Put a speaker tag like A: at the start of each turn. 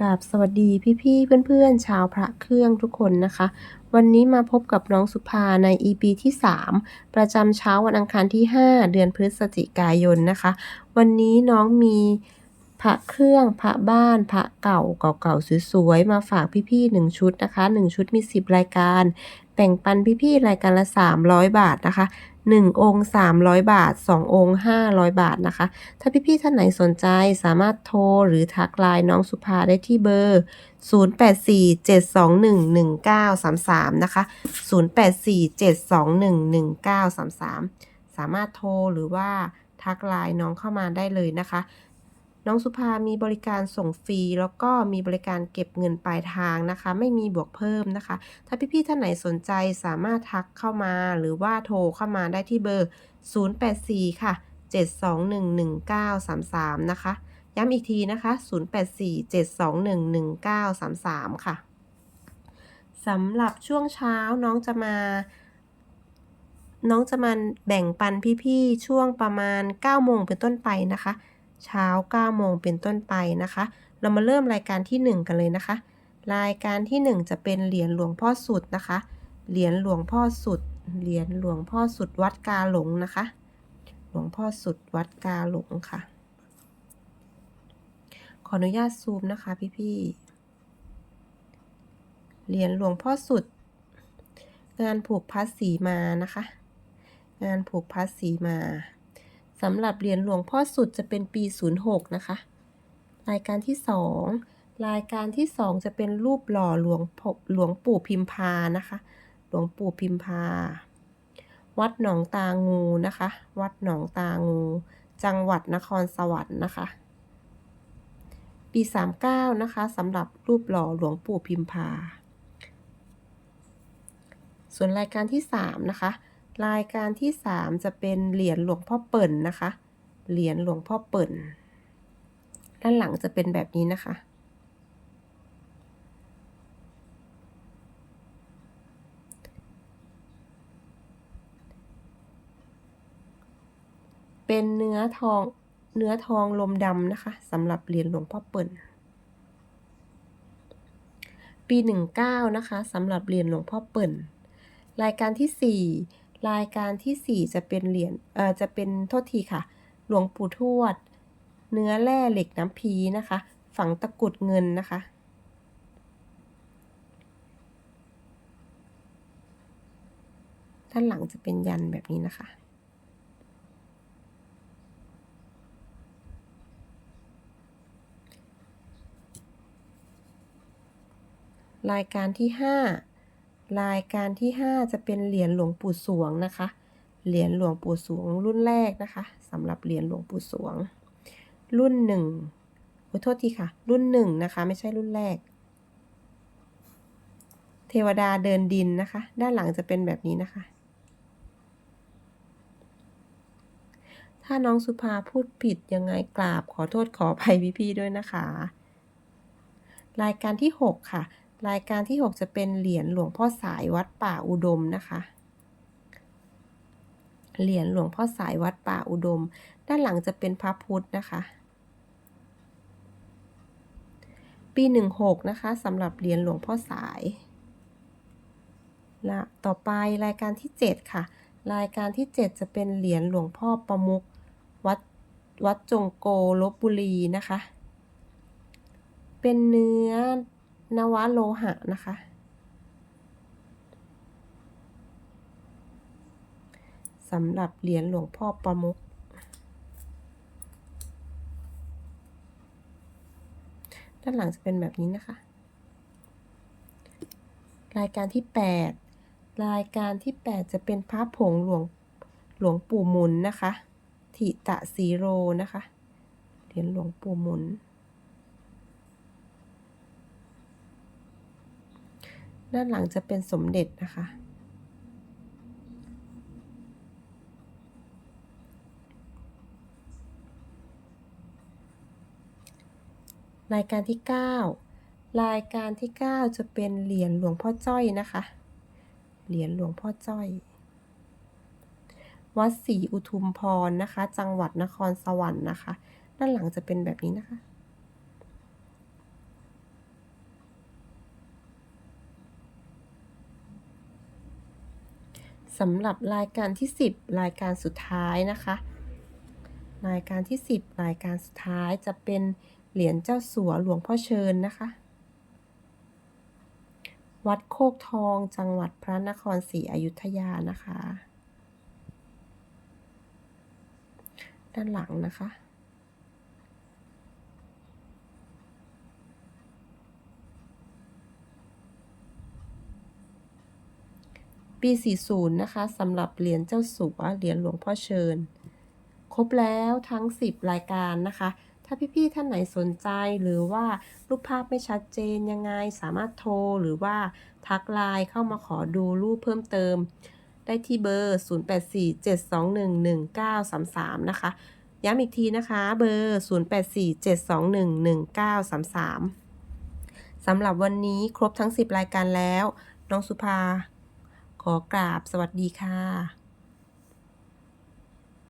A: กราบสวัสดีพี่ๆเพื่อนๆ ชาวพระเครื่องทุกคนนะคะ วันนี้มาพบกับน้องสุภาใน EP ที่ 3 ประจำเช้าวันอังคารที่ 5 เดือนพฤศจิกายนนะคะ วันนี้น้องมี พระเครื่องพระบ้านพระเก่าเก่าๆสวยๆมาฝากพี่ๆ1ชุดนะคะ1ชุดมี10รายการ แบ่งปันพี่ๆรายการละ300บาทนะคะ1องค์300บาท2องค์500บาทนะคะ ถ้าพี่ๆท่านไหนสนใจสามารถโทรหรือทักไลน์น้องสุภาได้ที่เบอร์ 0847211933 นะคะ 0847211933 สามารถโทรหรือว่าทักไลน์น้องเข้ามาได้เลยนะคะ น้องสุภามีบริการส่งฟรี แล้วก็มีบริการเก็บเงินปลายทางนะคะ ไม่มีบวกเพิ่มนะคะ ถ้าพี่ๆท่านไหนสนใจสามารถทักเข้ามาหรือว่าโทรเข้ามาได้ที่เบอร์ 084 ค่ะ 7211933 นะคะ ย้ำอีกทีนะคะ 0847211933 ค่ะสำหรับช่วงเช้าน้องจะมาน้องจะมาแบ่งปันพี่ๆ ช่วงประมาณ9โมงเป็นต้นไปนะคะ เช้า 9 โมงเป็นต้นไปนะคะ เรามาเริ่มรายการที่ 1 กันเลยนะคะ รายการที่ 1 จะเป็นเหรียญหลวงพ่อสุดนะคะ เหรียญหลวงพ่อสุด เหรียญหลวงพ่อสุดวัดกาหลงนะคะ หลวงพ่อสุดวัดกาหลงค่ะ ขออนุญาตซูมนะคะพี่ๆ เหรียญหลวงพ่อสุด งานผูกพัดสีมานะคะ งานผูกพัดสีมา สำหรับเหรียญหลวงพ่อสุดจะเป็นปี 06 นะคะ รายการที่ 2 รายการที่ 2 จะเป็นรูปหล่อหลวงหลวงปู่พิมพานะคะ หลวงปู่พิมพา วัดหนองตางูนะคะ วัดหนองตางู จังหวัดนครสวรรค์นะคะ ปี 39 นะคะสำหรับรูปหล่อหลวงปู่พิมพา ส่วนรายการที่ 3 นะคะ รายการที่ 3 จะเป็นเหรียญหลวงพ่อเปิ่นนะคะ เหรียญหลวงพ่อเปิ่น ด้านหลังจะเป็นแบบนี้นะคะ เป็นเนื้อทองเนื้อทองลมดำนะคะสำหรับเหรียญหลวงพ่อเปิ่น ปี 19 นะคะสำหรับเหรียญหลวงพ่อเปิ่น รายการที่ 4 รายการที่ 4 จะเป็นเหรียญเอ่อจะเป็นโทษทีค่ะ หลวงปู่ทวด เนื้อแร่เหล็กน้ำพีนะคะ ฝังตะกุดเงินนะคะ ด้านหลังจะเป็นยันแบบนี้นะคะรายการที่ 5 รายการที่ 5 จะเป็นเหรียญหลวงปู่สวงนะคะ เหรียญหลวงปู่สวงรุ่นแรกนะคะสำหรับเหรียญหลวงปู่สวง รุ่นหนึ่งขอโทษทีค่ะ รุ่นหนึ่งนะคะ ไม่ใช่รุ่นแรก เทวดาเดินดินนะคะ ด้านหลังจะเป็นแบบนี้นะคะ ถ้าน้องสุภาพูดผิดยังไงกราบขอโทษขออภัยพี่ๆด้วยนะคะ รายการที่ 6 ค่ะ รายการที่ 6 จะเป็นเหรียญหลวงพ่อสายวัดป่าอุดมนะคะ เหรียญหลวงพ่อสายวัดป่าอุดม ด้านหลังจะเป็นพระพุทธนะคะ ปี 16 นะคะสำหรับเหรียญหลวงพ่อสายและต่อไปรายการที่ 7 ค่ะ รายการที่ 7 จะเป็นเหรียญหลวงพ่อประมุกวัดวัดจงโกลบบุรีนะคะ เป็นเนื้อ นวโลหะนะคะ สำหรับเหรียญหลวงพ่อประมุกด้านหลังจะเป็นแบบนี้นะคะ รายการที่ 8 รายการที่ 8 จะเป็นพระผงหลวงหลวงปู่มุนนะคะทิตะสีโรนะคะ เหรียญหลวงปู่มุน ด้านหลังจะเป็นสมเด็จนะคะ รายการที่ 9 รายการที่ 9 จะเป็นเหรียญหลวงพ่อจ้อยนะคะ เหรียญหลวงพ่อจ้อย วัดศรีอุทุมพรนะคะ จังหวัดนครสวรรค์นะคะ ด้านหลังจะเป็นแบบนี้นะคะ สำหรับรายการที่ 10 รายการสุดท้ายนะคะ รายการที่ 10 รายการสุดท้ายจะเป็นเหรียญเจ้าสัวหลวงพ่อเชิญนะคะ วัดโคกทองจังหวัดพระนครศรีอยุธยานะคะ ด้านหลังนะคะ ปี 40 นะคะสำหรับเหรียญเจ้าสัวเหรียญหลวงพ่อเชิญ ครบแล้วทั้ง 10 รายการนะคะ ถ้าพี่ๆท่านไหนสนใจหรือว่ารูปภาพไม่ชัดเจนยังไงสามารถโทรหรือว่าทักไลน์เข้ามาขอดูรูปเพิ่มเติม ได้ที่เบอร์ 0847211933 นะคะ ย้ำอีกทีนะคะ เบอร์ 0847211933สำหรับวันนี้ครบทั้ง 10 รายการแล้ว น้องสุภา ขอกราบสวัสดีค่ะ